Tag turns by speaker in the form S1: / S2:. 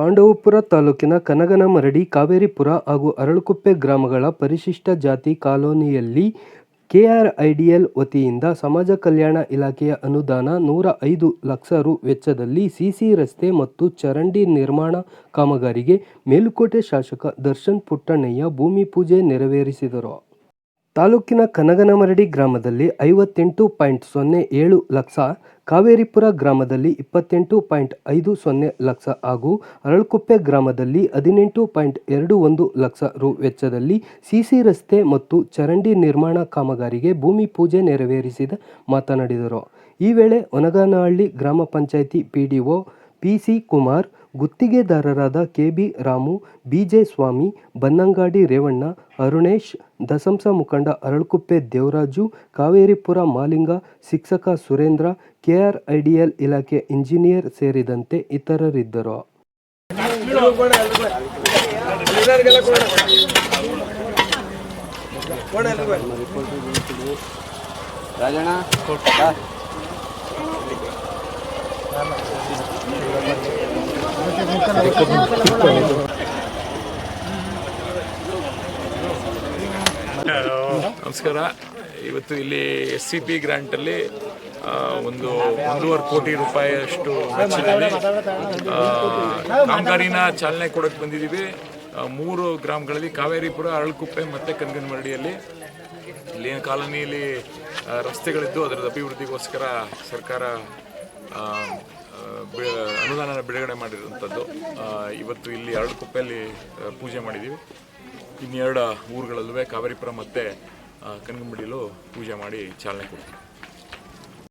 S1: ಪಾಂಡವಪುರ ತಾಲೂಕಿನ ಕನಗನಮರಡಿ, ಕಾವೇರಿಪುರ ಹಾಗೂ ಅರಳುಕುಪ್ಪೆ ಗ್ರಾಮಗಳ ಪರಿಶಿಷ್ಟ ಜಾತಿ ಕಾಲೋನಿಯಲ್ಲಿ ಕೆಆರ್ಐಡಿಎಲ್ ವತಿಯಿಂದ ಸಮಾಜ ಕಲ್ಯಾಣ ಇಲಾಖೆಯ ಅನುದಾನ ನೂರ ಐದು ಲಕ್ಷ ರು ವೆಚ್ಚದಲ್ಲಿ ಸಿಸಿ ರಸ್ತೆ ಮತ್ತು ಚರಂಡಿ ನಿರ್ಮಾಣ ಕಾಮಗಾರಿಗೆ ಮೇಲುಕೋಟೆ ಶಾಸಕ ದರ್ಶನ್ ಪುಟ್ಟಣ್ಣಯ್ಯ ಭೂಮಿ ಪೂಜೆ ನೆರವೇರಿಸಿದರು. ತಾಲೂಕಿನ ಕನಗನಮರಡಿ ಗ್ರಾಮದಲ್ಲಿ ಐವತ್ತೆಂಟು ಪಾಯಿಂಟ್ ಸೊನ್ನೆ ಏಳು ಲಕ್ಷ, ಕಾವೇರಿಪುರ ಗ್ರಾಮದಲ್ಲಿ ಇಪ್ಪತ್ತೆಂಟು ಪಾಯಿಂಟ್ ಐದು ಸೊನ್ನೆ ಲಕ್ಷ ಹಾಗೂ ಅರಳಕುಪ್ಪೆ ಗ್ರಾಮದಲ್ಲಿ ಹದಿನೆಂಟು ಪಾಯಿಂಟ್ ಎರಡು ಒಂದು ಲಕ್ಷ ರು ವೆಚ್ಚದಲ್ಲಿ ಸಿಸಿ ರಸ್ತೆ ಮತ್ತು ಚರಂಡಿ ನಿರ್ಮಾಣ ಕಾಮಗಾರಿಗೆ ಭೂಮಿ ಪೂಜೆ ನೆರವೇರಿಸಿದ ಮಾತನಾಡಿದರು. ಈ ವೇಳೆ ಒನಗನಹಳ್ಳಿ ಗ್ರಾಮ ಪಂಚಾಯಿತಿ ಪಿಡಿಒ ಪಿಸಿ ಕುಮಾರ್, ಗುತ್ತಿಗೆದಾರರಾದ ಕೆಬಿ ರಾಮು ಬಿಜೆ ಸ್ವಾಮಿ, ಬನ್ನಂಗಾಡಿ ರೇವಣ್ಣ, ಅರುಣೇಶ್, ದಸಂಸ ಮುಖಂಡ ಅರಳುಕುಪ್ಪೆ ದೇವರಾಜು, ಕಾವೇರಿಪುರ ಮಾಲಿಂಗ ಶಿಕ್ಷಕ ಸುರೇಂದ್ರ ಕೆಆರ್ಐಡಿಎಲ್ ಇಲಾಖೆ ಇಂಜಿನಿಯರ್ ಸೇರಿದಂತೆ ಇತರರಿದ್ದರು.
S2: ರಾಜಣ್ಣ.
S3: ನಮಸ್ಕಾರ. ಇವತ್ತು ಇಲ್ಲಿ ಎಸ್ ಸಿ ಪಿ ಗ್ರ್ಯಾಂಟಲ್ಲಿ ಒಂದು ಒಂದೂವರೆ ಕೋಟಿ ರೂಪಾಯಿಯಷ್ಟು ವೆಚ್ಚದಲ್ಲಿ ಕಾಮಗಾರಿನ ಚಾಲನೆ ಕೊಡಕ್ಕೆ ಬಂದಿದ್ದೀವಿ. ಮೂರು ಗ್ರಾಮಗಳಲ್ಲಿ ಕಾವೇರಿಪುರ, ಅರಳುಕುಪ್ಪೆ ಮತ್ತು ಕನಗನಮರಡಿಯಲ್ಲಿ. ಇಲ್ಲಿ ಕಾಲೋನಿಯಲ್ಲಿ ರಸ್ತೆಗಳಿದ್ದು ಅದರ ಅಭಿವೃದ್ಧಿಗೋಸ್ಕರ ಸರ್ಕಾರ ಅನುದಾನ ಬಿಡುಗಡೆ ಮಾಡಿರುವಂಥದ್ದು. ಆ, ಇವತ್ತು ಇಲ್ಲಿ ಎರಡು ಕೊಪ್ಪೆಯಲ್ಲಿ ಪೂಜೆ ಮಾಡಿದ್ದೀವಿ ಇನ್ನೆರಡು ಊರುಗಳಲ್ಲೂ ಕಾವೇರಿಪುರ ಮತ್ತು ಕನಗಂಬಡಿಯಲ್ಲೂ ಪೂಜೆ ಮಾಡಿ ಚಾಲನೆ ಕೊಡ್ತೀವಿ.